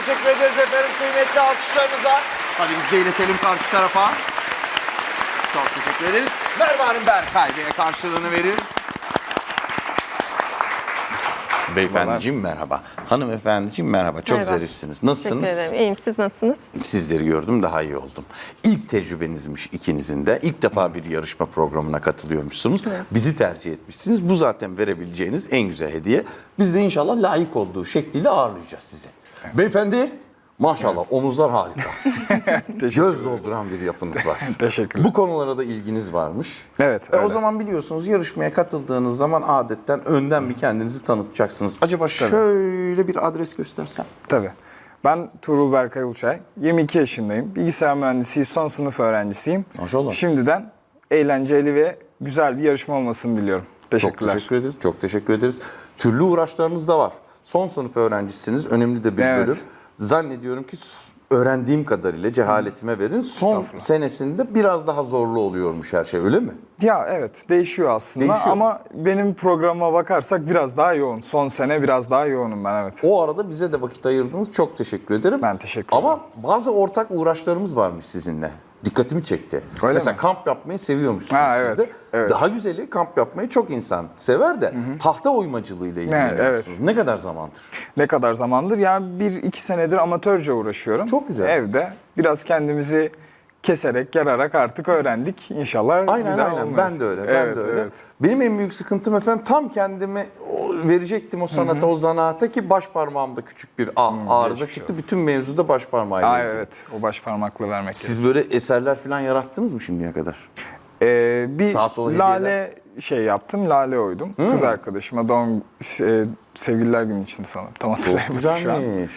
teşekkür ederiz efendim kıymetli alkışlarınıza. Hadi biz de iletelim karşı tarafa. Çok teşekkür ederiz. Merve Hanım Berkay Bey'e karşılığını verir. Beyefendiciğim merhaba. Hanımefendiciğim merhaba. Çok Merhaba. zarifsiniz. Nasılsınız? Teşekkür ederim. İyiyim. Siz nasılsınız? Sizleri gördüm daha iyi oldum. İlk tecrübenizmiş ikinizin de. İlk defa bir yarışma programına katılıyormuşsunuz. Bizi tercih etmişsiniz. Bu zaten verebileceğiniz en güzel hediye. Biz de inşallah layık olduğu şekliyle ağırlayacağız sizi. Beyefendi maşallah omuzlar harika. Göz dolduran bir yapınız var. Teşekkürler. Bu konulara da ilginiz varmış. Evet, E, o zaman biliyorsunuz yarışmaya katıldığınız zaman adetten önden bir kendinizi tanıtacaksınız. Acaba şöyle bir adres göstersem? Tabii. Ben Tuğrul Berkay Uluçay. 22 yaşındayım. Bilgisayar mühendisliği son sınıf öğrencisiyim. Maşallah. Şimdiden eğlenceli ve güzel bir yarışma olmasını diliyorum. Çok Teşekkürler. teşekkür ederiz. Çok teşekkür ederiz. Türlü uğraşlarınız da var. Son sınıf öğrencisiniz. Önemli de bir Evet. bölüm. Zannediyorum ki öğrendiğim kadarıyla cehaletime verin. Son senesinde biraz daha zorlu oluyormuş her şey öyle mi? Ya evet değişiyor aslında Değişiyor. ama benim programa bakarsak biraz daha yoğun. Son sene biraz daha yoğunum ben evet. O arada bize de vakit ayırdınız. Çok teşekkür ederim. Ben teşekkür ederim. Ama bazı ortak uğraşlarımız varmış sizinle. Dikkatimi çekti. Öyle Mesela mi? kamp yapmayı seviyormuşsunuz Ha, siz evet, de. evet. Daha güzeli kamp yapmayı çok insan sever de tahta oymacılığıyla ilgileniyorsunuz. Ne kadar zamandır? Ne kadar zamandır? Yani bir iki senedir amatörce uğraşıyorum. Çok güzel. Evde biraz kendimizi keserek, yararak artık öğrendik. İnşallah Aynen bir daha aynen. olmaz. Ben de öyle. Evet, ben de öyle. evet. Benim en büyük sıkıntım efendim tam kendimi verecektim o sanata, o zanaata ki baş parmağımda küçük bir ah, arıza geçmiş çıktı. olsun. Bütün mevzuda baş parmağıyla Aa, ilgili. evet, o baş parmakla vermek Siz böyle eserler falan yarattınız mı şimdiye kadar? Ee, bir Sağa sola lale şey yaptım, lale oydum. Kız arkadaşıma doğum e, sevgililer günü için sanırım. Tam Çok hatırlayamadım şu an. güzelmiş.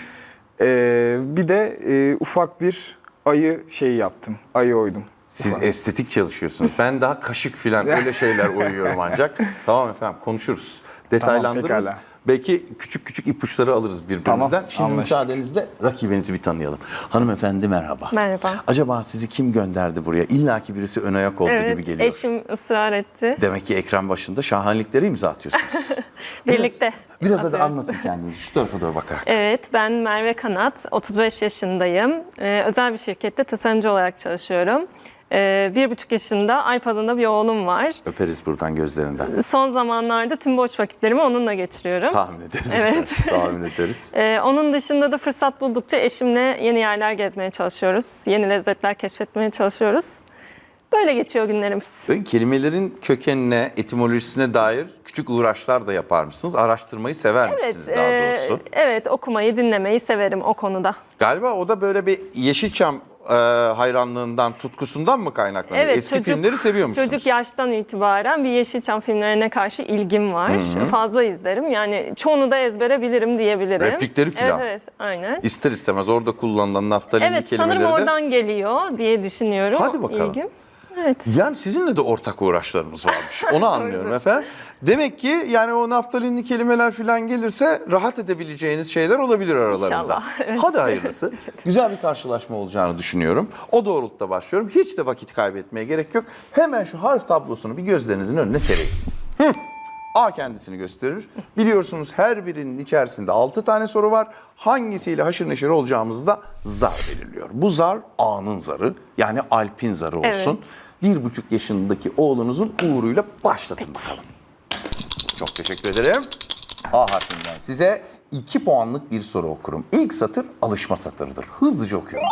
Ee, bir de e, ufak bir ayı şeyi yaptım. Ayı oydum. Siz estetik çalışıyorsunuz. Ben daha kaşık filan öyle şeyler uyuyorum ancak. tamam efendim konuşuruz. Detaylandırırız. pekala. Belki küçük küçük ipuçları alırız birbirimizden. Tamam, Şimdi anlaştık. müsaadenizle rakibinizi bir tanıyalım. Hanımefendi merhaba. Merhaba. Acaba sizi kim gönderdi buraya? İlla ki birisi ön ayak oldu gibi Evet, geliyor. eşim ısrar etti. Demek ki ekran başında şahaneliklere imza atıyorsunuz. Birlikte Biraz hadi atıyoruz. anlatın kendinizi şu tarafa doğru bakarak. Evet, ben Merve Kanat, 35 yaşındayım. Ee, özel bir şirkette tasarımcı olarak çalışıyorum. Ee, bir buçuk yaşında Alp adında bir oğlum var. Öperiz buradan gözlerinden. Son zamanlarda tüm boş vakitlerimi onunla geçiriyorum. Tahmin ederiz. Evet. Tahmin ederiz. Ee, onun dışında da fırsat buldukça eşimle yeni yerler gezmeye çalışıyoruz. Yeni lezzetler keşfetmeye çalışıyoruz. Böyle geçiyor günlerimiz. Böyle kelimelerin kökenine, etimolojisine dair küçük uğraşlar da yapar mısınız? Araştırmayı sever misiniz daha e, doğrusu? evet okumayı, dinlemeyi severim o konuda. Galiba o da böyle bir Yeşilçam e, hayranlığından, tutkusundan mı kaynaklanıyor? Eski filmleri seviyor musunuz? Çocuk yaştan itibaren bir Yeşilçam filmlerine karşı ilgim var. Fazla izlerim. Yani çoğunu da ezbere bilirim diyebilirim. Replikleri filan. Evet, evet aynen. İster istemez orada kullanılan naftalinli Evet kelimeleri sanırım de... oradan geliyor diye düşünüyorum. Hadi bakalım. ilgim. Evet. Yani sizinle de ortak uğraşlarımız varmış. Onu anlıyorum efendim. Demek ki yani o naftalinli kelimeler falan gelirse rahat edebileceğiniz şeyler olabilir aralarında. İnşallah, evet. Hadi hayırlısı. Güzel bir karşılaşma olacağını düşünüyorum. O doğrultuda başlıyorum. Hiç de vakit kaybetmeye gerek yok. Hemen şu harf tablosunu bir gözlerinizin önüne sereyim. Hı. A kendisini gösterir. Biliyorsunuz her birinin içerisinde 6 tane soru var. Hangisiyle haşır neşir olacağımızı da zar belirliyor. Bu zar A'nın zarı yani Alp'in zarı olsun. Bir buçuk yaşındaki oğlunuzun uğruyla başlatın bakalım. Çok teşekkür ederim. A harfinden size 2 puanlık bir soru okurum. İlk satır alışma satırıdır. Hızlıca okuyorum.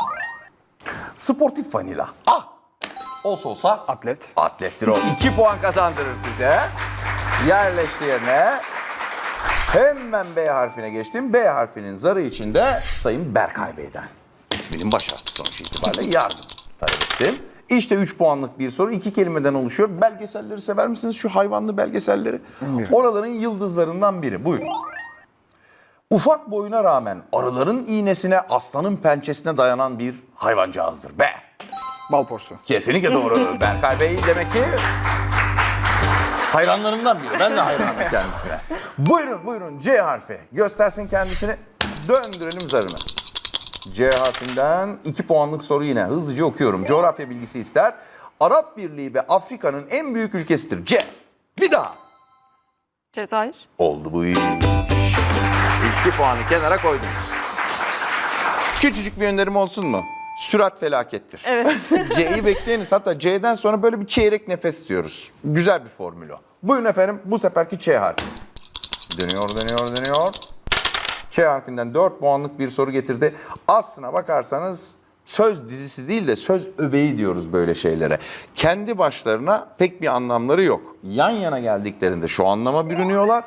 Sportif vanila. A. Olsa olsa Atlet. Atlettir o. 2 puan kazandırır size. Yerleşti yerine. Hemen B harfine geçtim. B harfinin zarı içinde Sayın Berkay Bey'den. İsminin baş harfi sonuç itibariyle yardım talep ettim. İşte 3 puanlık bir soru. iki kelimeden oluşuyor. Belgeselleri sever misiniz? Şu hayvanlı belgeselleri. Oraların yıldızlarından biri. Buyurun. Ufak boyuna rağmen arıların iğnesine, aslanın pençesine dayanan bir hayvancağızdır. B. Bal porsu. Kesinlikle doğru. Berkay Bey demek ki hayranlarından biri. Ben de hayranım kendisine. Buyurun buyurun C harfi. Göstersin kendisini. Döndürelim zarını. C harfinden 2 puanlık soru yine. Hızlıca okuyorum. Coğrafya bilgisi ister. Arap Birliği ve Afrika'nın en büyük ülkesidir. C. Bir daha. Cezayir. Oldu bu iş. İki puanı kenara koydunuz. Küçücük bir önerim olsun mu? Sürat felakettir. Evet. C'yi bekleyiniz. Hatta C'den sonra böyle bir çeyrek nefes diyoruz. Güzel bir formül o. Buyurun efendim bu seferki Ç harfi. Dönüyor, dönüyor, dönüyor. Ç harfinden 4 puanlık bir soru getirdi. Aslına bakarsanız söz dizisi değil de söz öbeği diyoruz böyle şeylere. Kendi başlarına pek bir anlamları yok. Yan yana geldiklerinde şu anlama bürünüyorlar.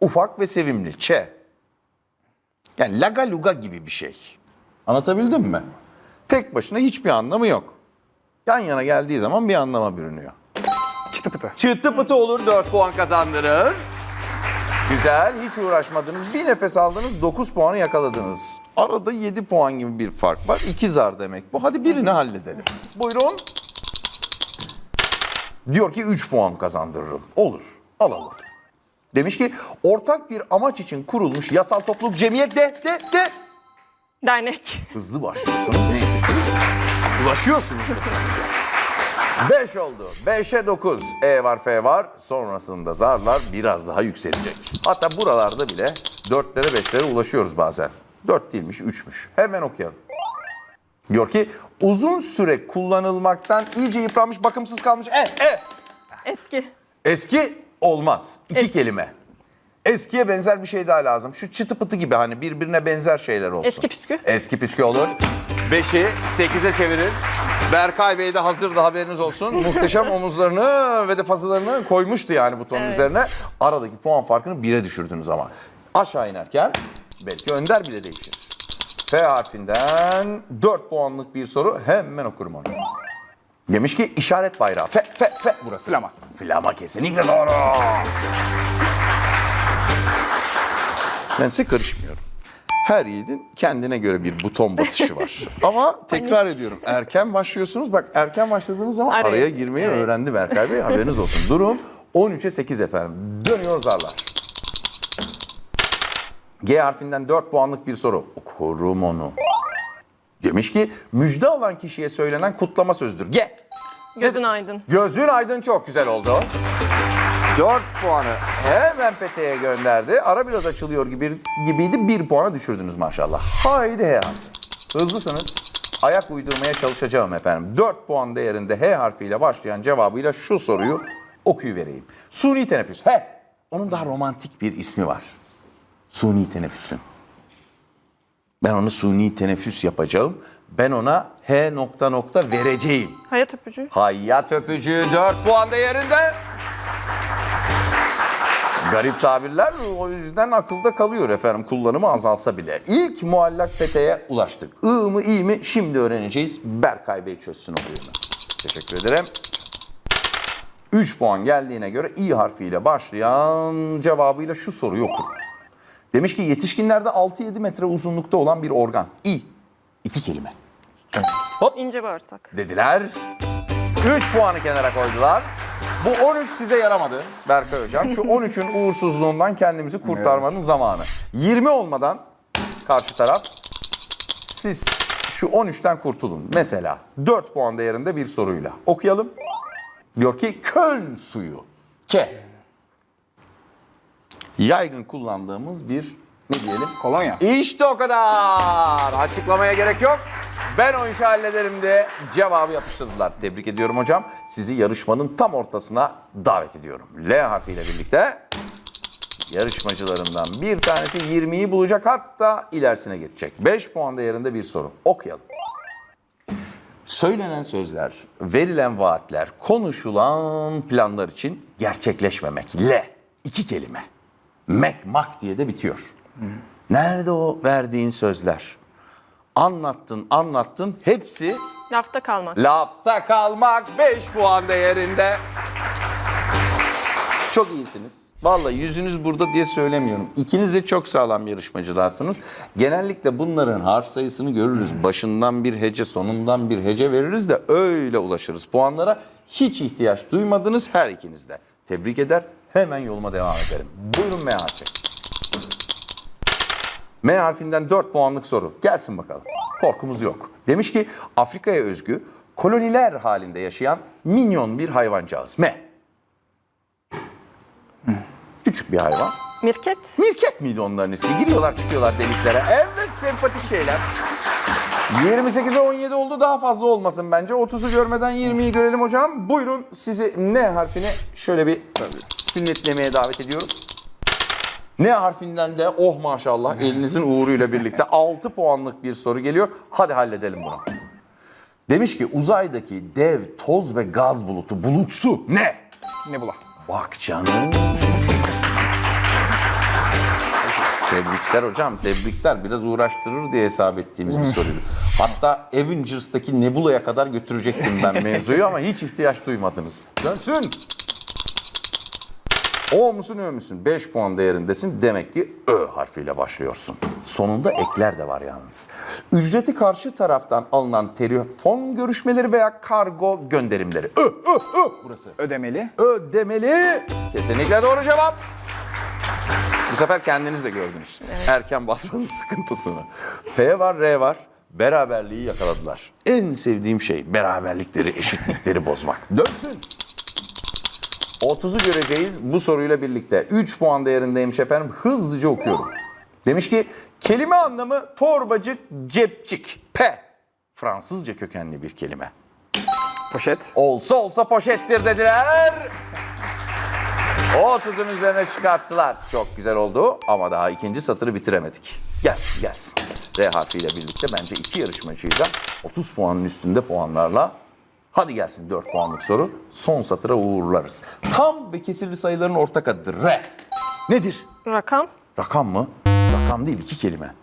Ufak ve sevimli. Ç. Yani laga luga gibi bir şey. Anlatabildim mi? Tek başına hiçbir anlamı yok. Yan yana geldiği zaman bir anlama bürünüyor. Çıtı pıtı. Çıtı pıtı olur 4 puan kazandırır. Güzel hiç uğraşmadınız. Bir nefes aldınız 9 puanı yakaladınız. Arada 7 puan gibi bir fark var. 2 zar demek bu. Hadi birini halledelim. Buyurun. Diyor ki 3 puan kazandırırım. Olur. Alalım. Demiş ki ortak bir amaç için kurulmuş yasal topluluk cemiyet de de de. Dernek. Hızlı başlıyorsunuz neyse. Ulaşıyorsunuz da sonuca. 5 oldu. 5'e 9. E var F var. Sonrasında zarlar biraz daha yükselecek. Hatta buralarda bile 4'lere 5'lere ulaşıyoruz bazen. 4 değilmiş 3'müş. Hemen okuyalım. Diyor ki uzun süre kullanılmaktan iyice yıpranmış bakımsız kalmış. E, e. Eski. Eski olmaz. İki Eski. kelime. Eskiye benzer bir şey daha lazım. Şu çıtı pıtı gibi hani birbirine benzer şeyler olsun. Eski püskü. Eski püskü olur. Beşi sekize çevirin. Berkay Bey de hazırdı haberiniz olsun. Muhteşem omuzlarını ve de pazılarını koymuştu yani butonun Evet. üzerine. Aradaki puan farkını bire düşürdünüz ama. Aşağı inerken belki önder bile değişir. F harfinden 4 puanlık bir soru hemen okurum onu. Demiş ki işaret bayrağı. F, F, F burası. Flama. Flama kesinlikle doğru. Ben size karışmıyorum. Her yiğidin kendine göre bir buton basışı var. Ama tekrar ediyorum erken başlıyorsunuz. Bak erken başladığınız zaman Araya- araya girmeyi Evet. öğrendi Berkay Bey. Haberiniz olsun. Durum 13'e 8 efendim. Dönüyor zarlar. G harfinden 4 puanlık bir soru. Okurum onu. Demiş ki müjde alan kişiye söylenen kutlama sözdür. G. Gözün aydın. Gözün aydın çok güzel oldu. 4 puanı hemen peteğe gönderdi. Ara biraz açılıyor gibi, gibiydi. 1 puana düşürdünüz maşallah. Haydi H harfi. Hızlısınız. Ayak uydurmaya çalışacağım efendim. 4 puan değerinde H harfiyle başlayan cevabıyla şu soruyu okuyuvereyim. Suni teneffüs. He. Onun daha romantik bir ismi var. Suni teneffüsün. Ben onu suni teneffüs yapacağım. Ben ona H nokta nokta vereceğim. Hayat öpücüğü. Hayat öpücüğü 4 puan değerinde. Garip tabirler o yüzden akılda kalıyor efendim kullanımı azalsa bile. İlk muallak peteğe ulaştık. I mı iyi mi şimdi öğreneceğiz. Berkay Bey çözsün o oyunu. Teşekkür ederim. 3 puan geldiğine göre i harfiyle başlayan cevabıyla şu soruyu okur. Demiş ki yetişkinlerde 6-7 metre uzunlukta olan bir organ. İ. İki kelime. İnce bağırsak. dediler. 3 puanı kenara koydular. Bu 13 size yaramadı Berkay Hocam. Şu 13'ün uğursuzluğundan kendimizi kurtarmanın zamanı. 20 olmadan karşı taraf siz şu 13'ten kurtulun. Mesela 4 puan değerinde bir soruyla okuyalım. Diyor ki Köln suyu. K. Yaygın kullandığımız bir ne diyelim? Kolonya. İşte o kadar. Açıklamaya gerek yok. Ben o işi hallederim de cevabı yapıştırdılar. Tebrik ediyorum hocam. Sizi yarışmanın tam ortasına davet ediyorum. L harfiyle birlikte yarışmacılarımdan bir tanesi 20'yi bulacak hatta ilerisine geçecek. 5 puan değerinde bir soru. Okuyalım. Söylenen sözler, verilen vaatler, konuşulan planlar için gerçekleşmemek. L. iki kelime. Mek mak diye de bitiyor. Nerede o verdiğin sözler? Anlattın, anlattın. Hepsi Lafta kalmak. lafta kalmak 5 puan değerinde. Çok iyisiniz. Vallahi yüzünüz burada diye söylemiyorum. İkiniz de çok sağlam yarışmacılarsınız. Genellikle bunların harf sayısını görürüz. Başından bir hece, sonundan bir hece veririz de öyle ulaşırız puanlara. Hiç ihtiyaç duymadınız her ikiniz de. Tebrik eder. Hemen yoluma devam ederim. Buyurun M harfi. M harfinden 4 puanlık soru. Gelsin bakalım. Korkumuz yok. Demiş ki Afrika'ya özgü koloniler halinde yaşayan minyon bir hayvancağız. M. Küçük bir hayvan. Mirket. Mirket miydi onların ismi? Giriyorlar çıkıyorlar deliklere. Evet sempatik şeyler. 28'e 17 oldu daha fazla olmasın bence. 30'u görmeden 20'yi görelim hocam. Buyurun sizi N harfine şöyle bir sünnetlemeye davet ediyorum. N harfinden de oh maşallah elinizin uğruyla birlikte 6 puanlık bir soru geliyor. Hadi halledelim bunu. Demiş ki uzaydaki dev toz ve gaz bulutu bulutsu ne? Nebula. Bak canım. Tebrikler hocam, tebrikler. Biraz uğraştırır diye hesap ettiğimiz bir soruydu. Hatta Avengers'taki Nebula'ya kadar götürecektim ben mevzuyu ama hiç ihtiyaç duymadınız. Dönsün. O musun Ö müsün? 5 puan değerindesin. Demek ki Ö harfiyle başlıyorsun. Sonunda ekler de var yalnız. Ücreti karşı taraftan alınan telefon görüşmeleri veya kargo gönderimleri. Ö, Ö, Ö. Burası Ödemeli. ödemeli. Kesinlikle doğru cevap. Bu sefer kendiniz de gördünüz. Erken basmanın sıkıntısını. F var, R var. Beraberliği yakaladılar. En sevdiğim şey beraberlikleri, eşitlikleri bozmak. Dönsün. 30'u göreceğiz bu soruyla birlikte. 3 puan değerindeymiş efendim. Hızlıca okuyorum. Demiş ki kelime anlamı torbacık, cepçik. P. Fransızca kökenli bir kelime. Poşet. Olsa olsa poşettir dediler. O 30'un üzerine çıkarttılar. Çok güzel oldu ama daha ikinci satırı bitiremedik. Gelsin gelsin. R harfiyle birlikte bence iki yarışmacıyı da 30 puanın üstünde puanlarla Hadi gelsin 4 puanlık soru. Son satıra uğurlarız. Tam ve kesirli sayıların ortak adıdır. R. Nedir? Rakam. Rakam mı? Rakam değil iki kelime.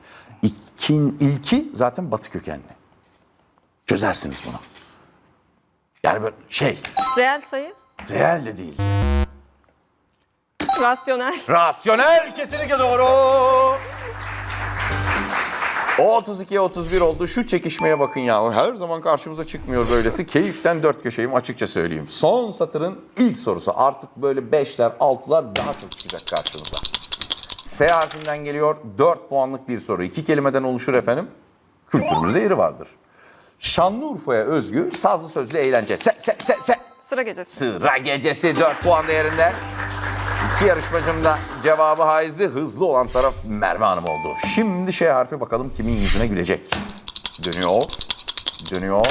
İkin, ilki zaten batı kökenli. Çözersiniz bunu. Yani böyle şey, Reel sayı. reel de değil. Rasyonel. Rasyonel kesinlikle doğru. O 32'ye 31 oldu. Şu çekişmeye bakın ya. Her zaman karşımıza çıkmıyor böylesi. Keyiften dört köşeyim açıkça söyleyeyim. Son satırın ilk sorusu. Artık böyle 5'ler 6'lar daha çok çıkacak karşınıza. S harfinden geliyor. 4 puanlık bir soru. İki kelimeden oluşur efendim. Kültürümüzde yeri vardır. Şanlıurfa'ya özgü sazlı sözlü eğlence. Se, se, se, se. Sıra gecesi. Sıra gecesi 4 puan değerinde. İki yarışmacım da cevabı haizdi. Hızlı olan taraf Merve Hanım oldu. Şimdi şey harfi bakalım kimin yüzüne gülecek. Dönüyor. Dönüyor.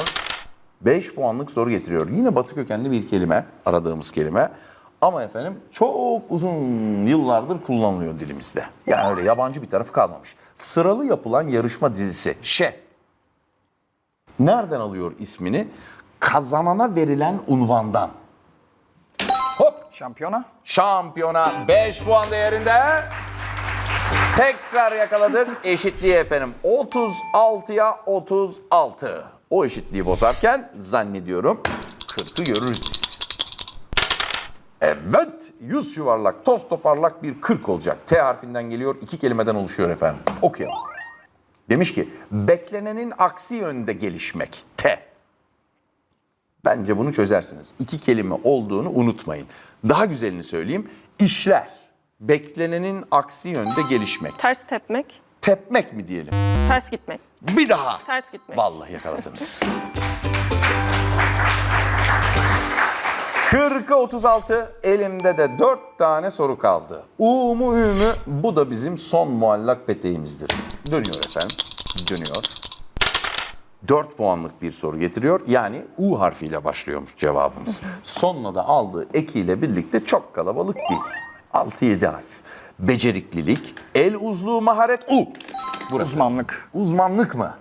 5 puanlık soru getiriyor. Yine batı kökenli bir kelime. Aradığımız kelime. Ama efendim çok uzun yıllardır kullanılıyor dilimizde. Yani öyle yabancı bir tarafı kalmamış. Sıralı yapılan yarışma dizisi. Şe. Nereden alıyor ismini? Kazanana verilen unvandan. Şampiyona. şampiyona 5 puan değerinde. Tekrar yakaladık eşitliği efendim. 36'ya 36. O eşitliği bozarken zannediyorum 40'ı görürüz biz. Evet, yüz yuvarlak, toz toparlak bir 40 olacak. T harfinden geliyor, iki kelimeden oluşuyor efendim. Okuyalım. Demiş ki, beklenenin aksi yönde gelişmek. T. Bence bunu çözersiniz. İki kelime olduğunu unutmayın. Daha güzelini söyleyeyim. İşler. Beklenenin aksi yönde gelişmek. Ters tepmek. Tepmek mi diyelim? Ters gitmek. Bir daha. Ters gitmek. Vallahi yakaladınız. 40'a 36 elimde de 4 tane soru kaldı. U mu Ü mü bu da bizim son muallak peteğimizdir. Dönüyor efendim. Dönüyor. 4 puanlık bir soru getiriyor. Yani U harfiyle başlıyormuş cevabımız. Sonuna da aldığı ekiyle birlikte çok kalabalık değil. 6-7 harf. Beceriklilik, el uzluğu, maharet U. Burası. Uzmanlık. Uzmanlık mı?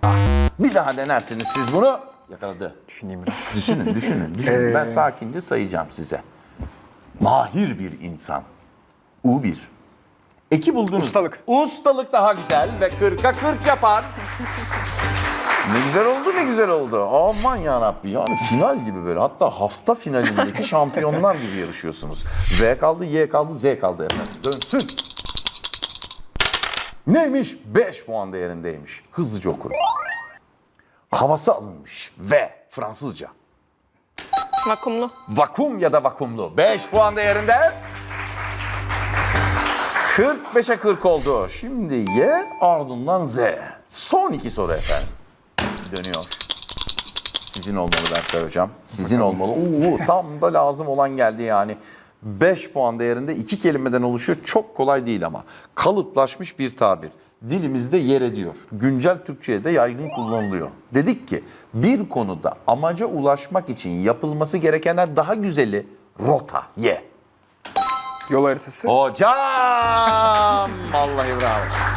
Bir daha denersiniz siz bunu. Yakaladı. Düşüneyim biraz. Düşünün, düşünün, düşünün. Ben sakince sayacağım size. Mahir bir insan. U1. Eki buldunuz. Ustalık. Ustalık daha güzel ve 40'a 40 yapan. Ne güzel oldu, ne güzel oldu. Aman yarabbi yani final gibi böyle. Hatta hafta finalindeki şampiyonlar gibi yarışıyorsunuz. V kaldı, Y kaldı, Z kaldı efendim. Dönsün. Neymiş? 5 puan değerindeymiş. Hızlıca okurum. Havası alınmış ve Fransızca. Vakumlu. Vakum ya da vakumlu. 5 puan değerinde. 45'e 40 oldu. Şimdi Y ardından Z. Son iki soru efendim. Dönüyor. Sizin olmalı Berkay Hocam. Sizin olmalı. Oo, tam da lazım olan geldi yani. 5 puan değerinde iki kelimeden oluşuyor. Çok kolay değil ama. Kalıplaşmış bir tabir. Dilimizde yer ediyor. Güncel Türkçe'ye de yaygın kullanılıyor. Dedik ki bir konuda amaca ulaşmak için yapılması gerekenler daha güzeli rota ye. Yol haritası. Hocam! Vallahi bravo.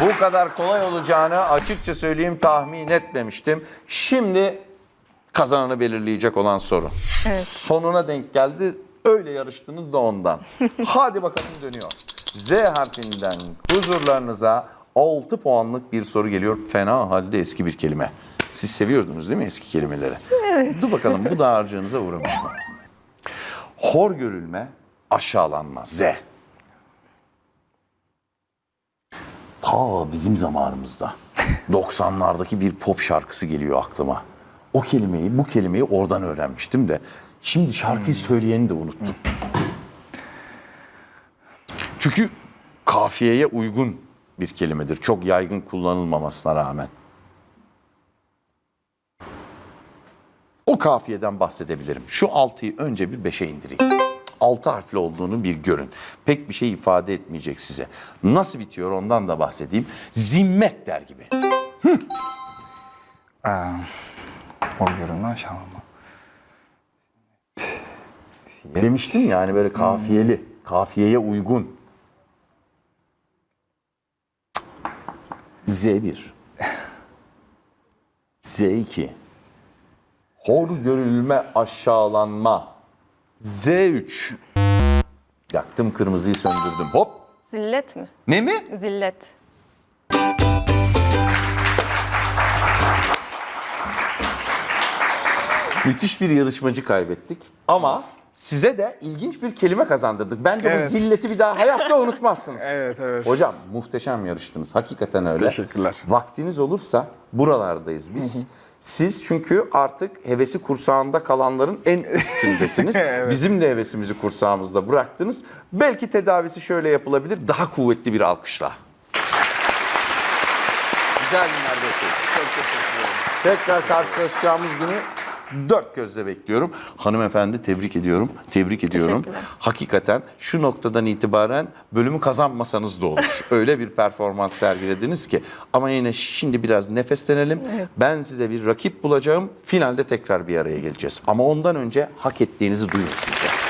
Bu kadar kolay olacağını açıkça söyleyeyim tahmin etmemiştim. Şimdi kazananı belirleyecek olan soru. Sonuna denk geldi. Öyle yarıştınız da ondan. Hadi bakalım dönüyor. Z harfinden huzurlarınıza 6 puanlık bir soru geliyor. Fena halde eski bir kelime. Siz seviyordunuz değil mi eski kelimeleri? Evet. Dur bakalım bu da harcığınıza uğramış mı? Hor görülme, aşağılanma. Z. Ta bizim zamanımızda 90'lardaki bir pop şarkısı geliyor aklıma. O kelimeyi, bu kelimeyi oradan öğrenmiştim de şimdi şarkıyı söyleyeni de unuttum. Çünkü kafiyeye uygun bir kelimedir. Çok yaygın kullanılmamasına rağmen. O kafiyeden bahsedebilirim. Şu altıyı önce bir beşe indireyim. Altı harfli olduğunu bir görün. Pek bir şey ifade etmeyecek size. Nasıl bitiyor ondan da bahsedeyim. Zimmet der gibi. O görünme aşağılama. Demiştim yani böyle kafiyeli, kafiyeye uygun. Z1. Z2. Hor görülme, aşağılanma. Z3. Yaktım kırmızıyı söndürdüm. Hop. Zillet mi? Ne mi? Zillet. Müthiş bir yarışmacı kaybettik. Ama size de ilginç bir kelime kazandırdık. Bence bu Evet. zilleti bir daha hayatta unutmazsınız. Evet, evet. Hocam muhteşem yarıştınız. Hakikaten öyle. Teşekkürler. Vaktiniz olursa buralardayız biz. Siz çünkü artık hevesi kursağında kalanların en üstündesiniz. Evet. Bizim de hevesimizi kursağımızda bıraktınız. Belki tedavisi şöyle yapılabilir. Daha kuvvetli bir alkışla. Güzel günler bekliyorum. Çok teşekkür ederim. Tekrar karşılaşacağımız günü dört gözle bekliyorum. Hanımefendi tebrik ediyorum. Tebrik ediyorum. Hakikaten şu noktadan itibaren bölümü kazanmasanız da olur. Öyle bir performans sergilediniz ki. Ama yine şimdi biraz nefeslenelim. Ben size bir rakip bulacağım. Finalde tekrar bir araya geleceğiz. Ama ondan önce hak ettiğinizi duyun siz de.